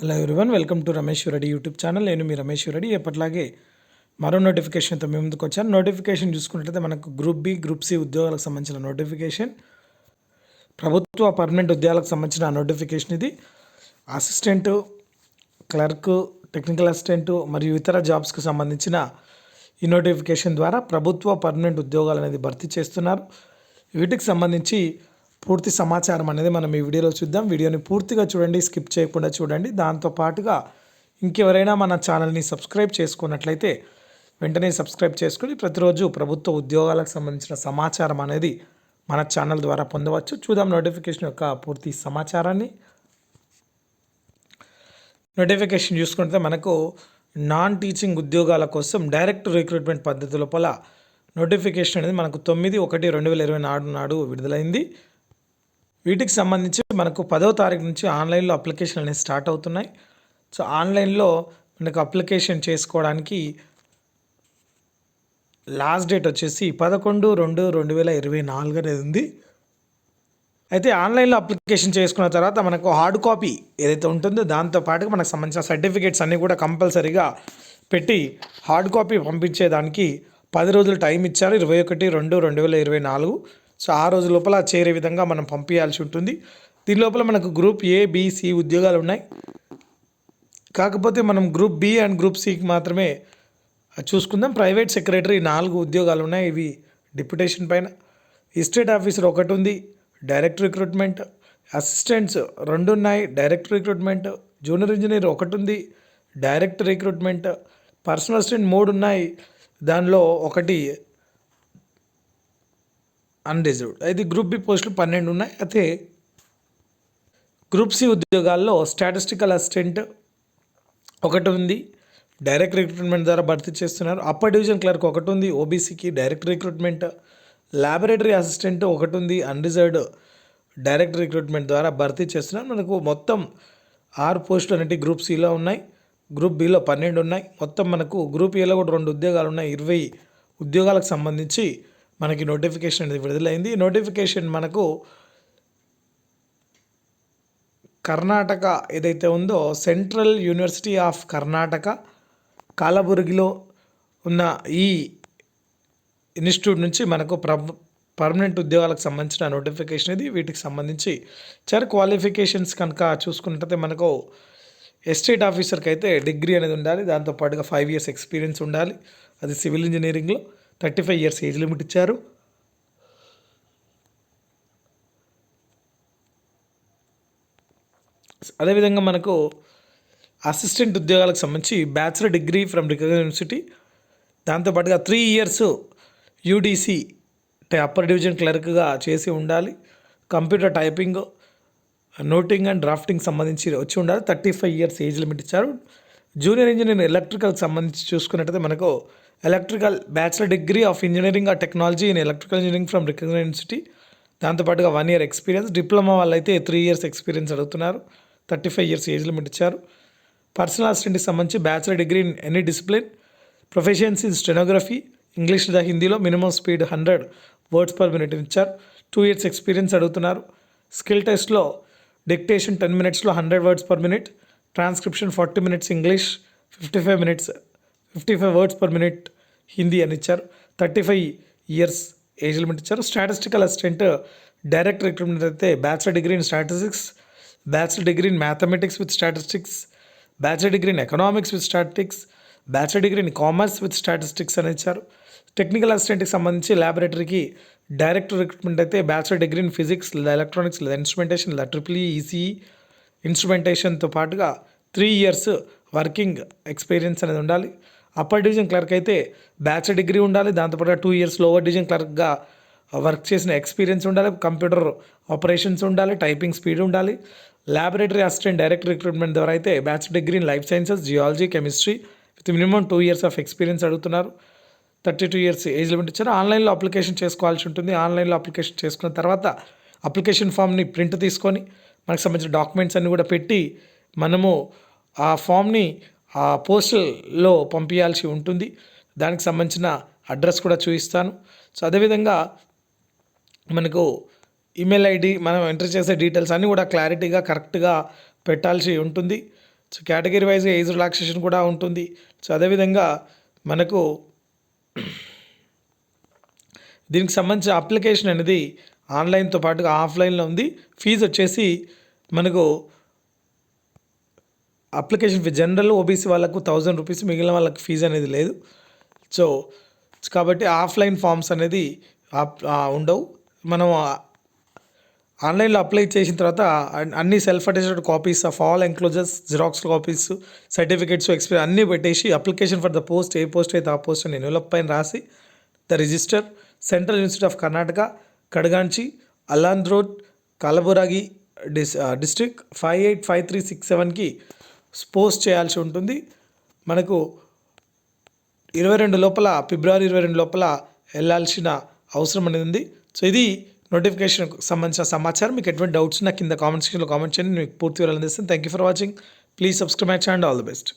Hello everyone welcome to Ramesh Reddy YouTube channel నేను మీ రమేష్ రెడ్డి ఎప్పటిలాగే మరో నోటిఫికేషన్తో మేము ముందుకు వచ్చాను. నోటిఫికేషన్ చూసుకున్నట్లయితే మనకు గ్రూప్ బి గ్రూప్ సి ఉద్యోగాలకు సంబంధించిన నోటిఫికేషన్ ప్రభుత్వ పర్మనెంట్ ఉద్యోగాలకు సంబంధించిన నోటిఫికేషన్ ఇది. అసిస్టెంట్ క్లర్క్ టెక్నికల్ అసిస్టెంట్ మరియు ఇతర జాబ్స్కి సంబంధించిన ఈ నోటిఫికేషన్ ద్వారా ప్రభుత్వ పర్మనెంట్ ఉద్యోగాలు అనేది భర్తీ చేస్తున్నారు. వీటికి సంబంధించి పూర్తి సమాచారం అనేది మనం ఈ వీడియోలో చూద్దాం. వీడియోని పూర్తిగా చూడండి స్కిప్ చేయకుండా చూడండి. దాంతో పాటుగా ఇంకెవరైనా మన ఛానల్ని సబ్స్క్రైబ్ చేసుకున్నట్లయితే వెంటనే సబ్స్క్రైబ్ చేసుకుని ప్రతిరోజు ప్రభుత్వ ఉద్యోగాలకు సంబంధించిన సమాచారం అనేది మన ఛానల్ ద్వారా పొందవచ్చు. చూద్దాం నోటిఫికేషన్ యొక్క పూర్తి సమాచారాన్ని. నోటిఫికేషన్ చూసుకుంటే మనకు నాన్ టీచింగ్ ఉద్యోగాల కోసం డైరెక్ట్ రిక్రూట్మెంట్ పద్ధతి లోపల నోటిఫికేషన్ అనేది మనకు తొమ్మిది ఒకటి రెండు వేల ఇరవై నాడు నాడు విడుదలైంది. వీటికి సంబంధించి మనకు పదో తారీఖు నుంచి ఆన్లైన్లో అప్లికేషన్ అనేవి స్టార్ట్ అవుతున్నాయి. సో ఆన్లైన్లో మనకు అప్లికేషన్ చేసుకోవడానికి లాస్ట్ డేట్ వచ్చేసి పదకొండు రెండు రెండు వేల ఇరవై నాలుగు అనేది ఉంది. అయితే ఆన్లైన్లో అప్లికేషన్ చేసుకున్న తర్వాత మనకు హార్డ్ కాపీ ఏదైతే ఉంటుందో దాంతోపాటుగా మనకు సంబంధించిన సర్టిఫికేట్స్ అన్నీ కూడా కంపల్సరీగా పెట్టి హార్డ్ కాపీ పంపించేదానికి పది రోజులు టైం ఇచ్చారు. ఇరవై ఒకటి రెండు రెండు వేల ఇరవై నాలుగు. సో ఆ రోజు లోపల చేరే విధంగా మనం పంపించాల్సి ఉంటుంది. దీని లోపల మనకు గ్రూప్ ఏ బి ఉద్యోగాలు ఉన్నాయి. కాకపోతే మనం గ్రూప్ బి అండ్ గ్రూప్ సికి మాత్రమే చూసుకుందాం. ప్రైవేట్ సెక్రటరీ నాలుగు ఉద్యోగాలు ఉన్నాయి. ఇవి డిప్యుటేషన్ పైన. ఎస్టేట్ ఆఫీసర్ ఒకటి ఉంది. Direct recruitment. అసిస్టెంట్స్ రెండు ఉన్నాయి. Direct recruitment. జూనియర్ ఇంజనీర్ ఒకటి ఉంది. Direct recruitment. పర్సనల్ అసిస్టెంట్ మూడు ఉన్నాయి. దానిలో ఒకటి అన్రిజర్వ్డ్ అయితే గ్రూప్ బి పోస్టులు పన్నెండు ఉన్నాయి. అయితే గ్రూప్ సి ఉద్యోగాల్లో స్టాటిస్టికల్ అసిస్టెంట్ ఒకటి ఉంది. డైరెక్ట్ రిక్రూట్మెంట్ ద్వారా భర్తీ చేస్తున్నారు. అప్పర్ డివిజన్ క్లర్క్ ఒకటి ఉంది. ఓబీసీకి డైరెక్ట్ రిక్రూట్మెంట్ ల్యాబొరేటరీ అసిస్టెంట్ ఒకటి ఉంది. అన్రిజర్వ్డ్ డైరెక్ట్ రిక్రూట్మెంట్ ద్వారా భర్తీ చేస్తున్నారు. మనకు మొత్తం ఆరు పోస్టులు అనేవి గ్రూప్ సిలో ఉన్నాయి. గ్రూప్ బిలో పన్నెండు ఉన్నాయి. మొత్తం మనకు గ్రూప్ ఏలో కూడా రెండు ఉద్యోగాలు ఉన్నాయి. ఇరవై ఉద్యోగాలకు సంబంధించి మనకి నోటిఫికేషన్ అనేది విడుదలైంది. ఈ నోటిఫికేషన్ మనకు కర్ణాటక ఏదైతే ఉందో సెంట్రల్ యూనివర్సిటీ ఆఫ్ కర్ణాటక కాలబుర్గిలో ఉన్న ఈ ఇన్స్టిట్యూట్ నుంచి మనకు పర్మనెంట్ ఉద్యోగాలకు సంబంధించిన నోటిఫికేషన్ ఇది. వీటికి సంబంధించి చార్ క్వాలిఫికేషన్స్ కనుక చూసుకుంటే మనకు ఎస్టేట్ ఆఫీసర్కి అయితే డిగ్రీ అనేది ఉండాలి. దాంతోపాటుగా ఫైవ్ ఇయర్స్ ఎక్స్పీరియన్స్ ఉండాలి. అది సివిల్ ఇంజనీరింగ్లో. Thirty five years age limit ఇచ్చారు. అదేవిధంగా మనకు అసిస్టెంట్ ఉద్యోగాలకు సంబంధించి bachelor degree from recognize university. దాంతోపాటుగా త్రీ ఇయర్స్ యూడీసీ అంటే అప్పర్ డివిజన్ క్లర్క్గా చేసి ఉండాలి. Computer typing noting and drafting సంబంధించి వచ్చి ఉండాలి. Thirty five years age limit ఇచ్చారు. జూనియర్ ఇంజనీరింగ్ ఎలక్ట్రికల్ సంబంధించి చూసుకున్నట్టయితే మనకు electrical bachelor degree of engineering ఆ technology in electrical engineering from recognize university. దాంతోపాటుగా వన్ ఇయర్ ఎక్స్పీరియన్స్. డిప్లొమా వాళ్ళు అయితే త్రీ ఇయర్స్ ఎక్స్పీరియన్స్ అడుగుతున్నారు. Thirty five years age limit ఇచ్చారు. పర్సనల్ అసిస్టెంట్కి సంబంధించి bachelor degree in any discipline. Professions in stenography. English లేదా హిందీలో minimum speed hundred words per minute ఇచ్చారు. టూ ఇయర్స్ ఎక్స్పీరియన్స్ అడుగుతున్నారు. స్కిల్ టెస్ట్లో డిక్టేషన్ టెన్ మినిట్స్లో hundred words per minute. Transcription forty minutes English fifty five minutes fifty five words per minute Hindi అని ఇచ్చారు. Thirty five years age limit ఇచ్చారు. Statistical assistant direct recruitment అయితే bachelor degree in statistics bachelor degree in mathematics with statistics bachelor degree in economics with statistics bachelor degree in commerce with statistics అని ఇచ్చారు. Technical అసిస్టెంట్కి సంబంధించి ల్యాబొరేటరీకి direct recruitment అయితే bachelor degree in physics electronics లేదా instrumentation లేదా triple ECE ఇన్స్ట్రుమెంటేషన్తో పాటుగా త్రీ ఇయర్స్ వర్కింగ్ ఎక్స్పీరియన్స్ అనేది ఉండాలి. అప్పర్ డివిజన్ క్లర్క్ అయితే బ్యాచిలర్ డిగ్రీ ఉండాలి. దాంతోపాటు టూ ఇయర్స్ లోవర్ డివిజన్ క్లర్క్గా వర్క్ చేసిన ఎక్స్పీరియన్స్ ఉండాలి. కంప్యూటర్ ఆపరేషన్స్ ఉండాలి. టైపింగ్ స్పీడ్ ఉండాలి. ల్యాబొరేటరీ అసిస్టెంట్ డైరెక్ట్ రిక్రూట్మెంట్ ద్వారా అయితే bachelor degree in life sciences geology chemistry with minimum two years of experience అడుగుతున్నారు. Thirty two years age limit ఇచ్చారు. ఆన్లైన్లో అప్లికేషన్ చేసుకోవాల్సి ఉంటుంది. ఆన్లైన్లో అప్లికేషన్ చేసుకున్న తర్వాత అప్లికేషన్ ఫామ్ని ప్రింట్ తీసుకొని మనకు సంబంధించిన డాక్యుమెంట్స్ అన్నీ కూడా పెట్టి మనము ఆ ఫామ్ని ఆ పోస్టల్లో పంపించాల్సి ఉంటుంది. దానికి సంబంధించిన అడ్రస్ కూడా చూపిస్తాను. సో అదేవిధంగా మనకు ఈమెయిల్ ఐడి మనం ఎంటర్ చేసే డీటెయిల్స్ అన్నీ కూడా క్లారిటీగా కరెక్ట్గా పెట్టాల్సి ఉంటుంది. సో కేటగిరీ వైజ్గా ఏజ్ రిలాక్సేషన్ కూడా ఉంటుంది. సో అదేవిధంగా మనకు దీనికి సంబంధించిన అప్లికేషన్ అనేది ఆన్లైన్తో పాటుగా ఆఫ్లైన్లో ఉంది. ఫీజు వచ్చేసి మనకు అప్లికేషన్ ఫీ జనరల్ ఓబీసీ వాళ్ళకు థౌజండ్ రూపీస్ మిగిలిన వాళ్ళకి ఫీజు అనేది లేదు. సో కాబట్టి ఆఫ్లైన్ ఫామ్స్ అనేది ఉండవు. మనం ఆన్లైన్లో అప్లై చేసిన తర్వాత అన్ని self attested copies of all enclosures xerox copies certificates experience అన్నీ పెట్టేసి అప్లికేషన్ ఫర్ ద పోస్ట్ ఏ పోస్ట్ అయితే ఆ పోస్ట్ అని ఎన్వలప్ పైన రాసి the registrar central university of Karnataka Kadaganchi Aland road Kalaburagi dis district five eight five three six సెవెన్కి post చేయాల్సి ఉంటుంది. మనకు ఇరవై రెండు లోపల ఫిబ్రవరి ఇరవై రెండు లోపల వెళ్ళాల్సిన అవసరం అనేది ఉంది. సో ఇది నోటిఫికేషన్ సంబంధించిన సమాచారం. మీకు ఎటువంటి డౌట్స్ నా కింద కామెంట్ సెక్షన్లో కామెంట్ చేయండి. మీకు పూర్తి వివరాలు అందిస్తాను. Thank you for watching please subscribe my channel all the best